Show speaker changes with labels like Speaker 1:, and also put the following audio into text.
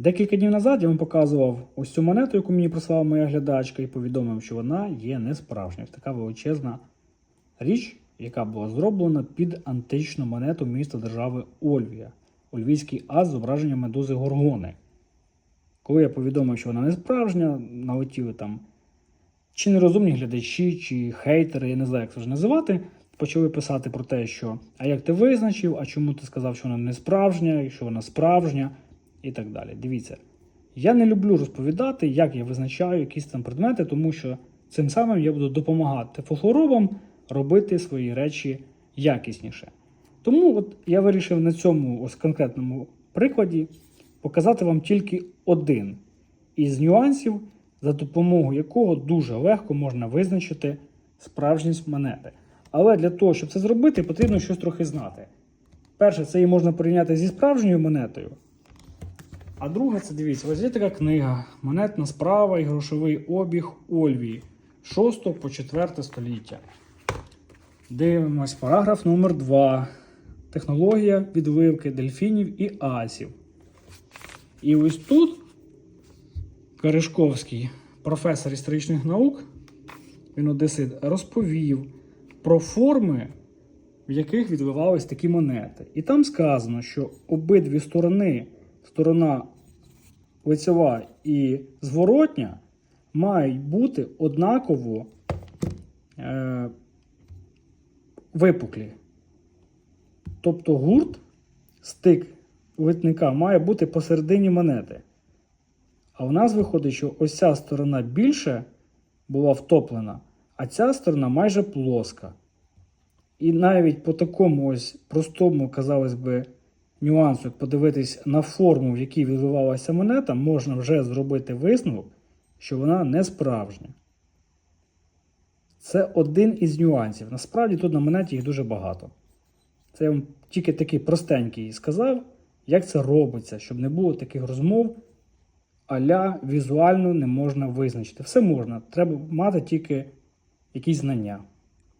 Speaker 1: Декілька днів назад я вам показував ось цю монету, яку мені прислала моя глядачка, і повідомив, що вона є несправжня. Ось така величезна річ, яка була зроблена під античну монету міста держави Ольвія, Ольвійський ас з зображенням медузи Горгони. Коли я повідомив, що вона не справжня, налетіли там чи нерозумні глядачі, чи хейтери, я не знаю, як це вже називати, почали писати про те, що а як ти визначив, а чому ти сказав, що вона не справжня, що вона справжня, і так далі. Дивіться, я не люблю розповідати, як я визначаю якісь там предмети, тому що цим самим я буду допомагати фолклоробам робити свої речі якісніше. Тому от я вирішив на цьому ось конкретному прикладі показати вам тільки один із нюансів, за допомогою якого дуже легко можна визначити справжність монети. Але для того, щоб це зробити, потрібно щось трохи знати. Перше, це її можна порівняти зі справжньою монетою. А друге, це дивіться, ось є така книга Монетна справа і грошовий обіг Ольвії 6 по 4 століття. Дивимось, параграф номер 2 Технологія відливки дельфінів і асів. І ось тут Каришковський, професор історичних наук, він одесит, розповів про форми, в яких відливались такі монети. І там сказано, що обидві сторони, сторона лицева і зворотня, мають бути однаково е, випуклі. Тобто гурт, стик литника має бути посередині монети. А в нас виходить, що ось ця сторона більше була втоплена, а ця сторона майже плоска. І навіть по такому ось простому, казалось би, нюансу, як подивитись на форму, в якій відбивалася монета, можна вже зробити висновок, що вона не справжня. Це один із нюансів. Насправді тут на монеті їх дуже багато. Це я вам тільки такий простенький сказав, як це робиться, щоб не було таких розмов, аля візуально не можна визначити. Все можна, треба мати тільки якісь знання.